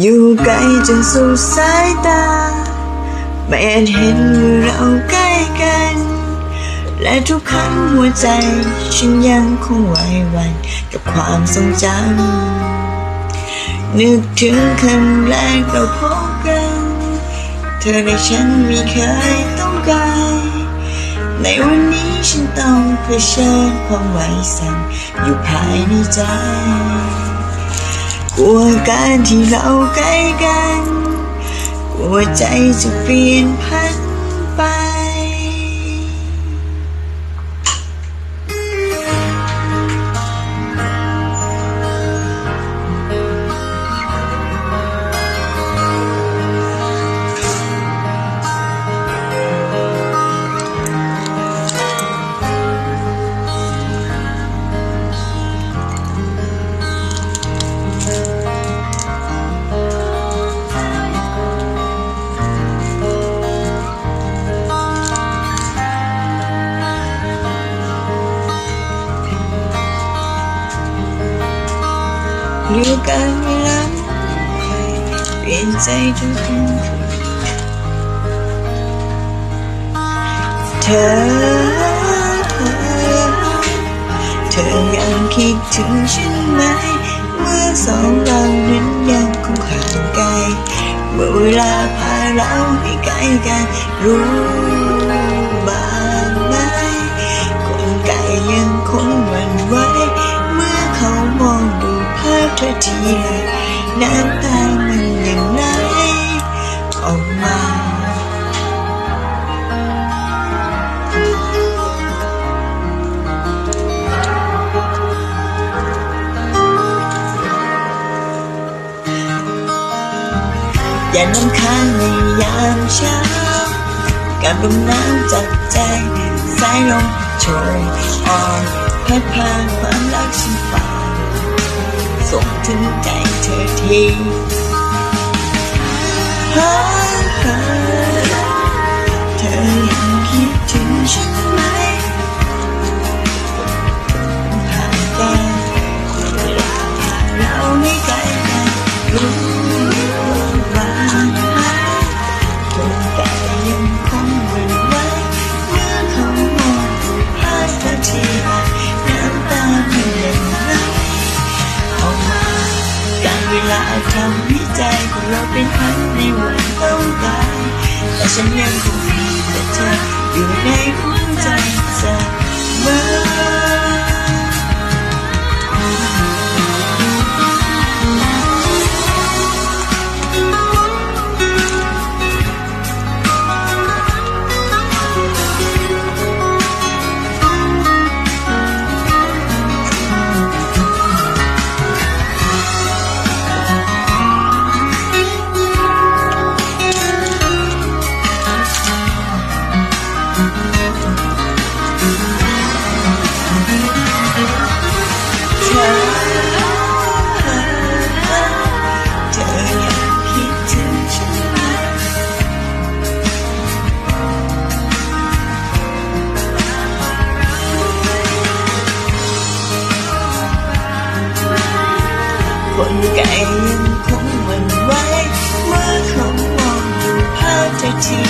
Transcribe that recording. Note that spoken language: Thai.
อยู่ไกลจนสุดสายตา ไม่อาจเห็นว่าเราใกล้กัน และทุกครั้งหัวใจฉันยังคงไหวหวันกับความทรงจำนึกถึงครั้งแรกเราพบกัน เธอและฉันไม่เคยต้องการในวันนี้ฉันต้องเผชิญความไหวสั่นอยู่ภายในใจ กลัวการที่เราใกล้กัน กลัวใจจะเปลี่ยนพันไป หรือการเวลาเปลี่ยนใจทุกคนเธอ เธอยังคิดถึงฉันไหม เมื่อสองเรานั้นยังคงห่างไกล เมื่อเวลาพาเราให้ใกล้กันรู้ น้ำตามันยังไหลออกมาอย่านำค้างในยามเช้ากับลมหนาวจับใจสายลมโชยอ่อนพัดพาความรักฉันไป ส่งถึงใจเธอทีารเวลาทำให้ใจของเราเป็นพันในวันต้องตายแต่ฉันยังคงมีแต่เธออยู่ในหัวใจเสมอ คนไก่ยังคงมันไว้ เมื่อเขามองดูภาพเธอที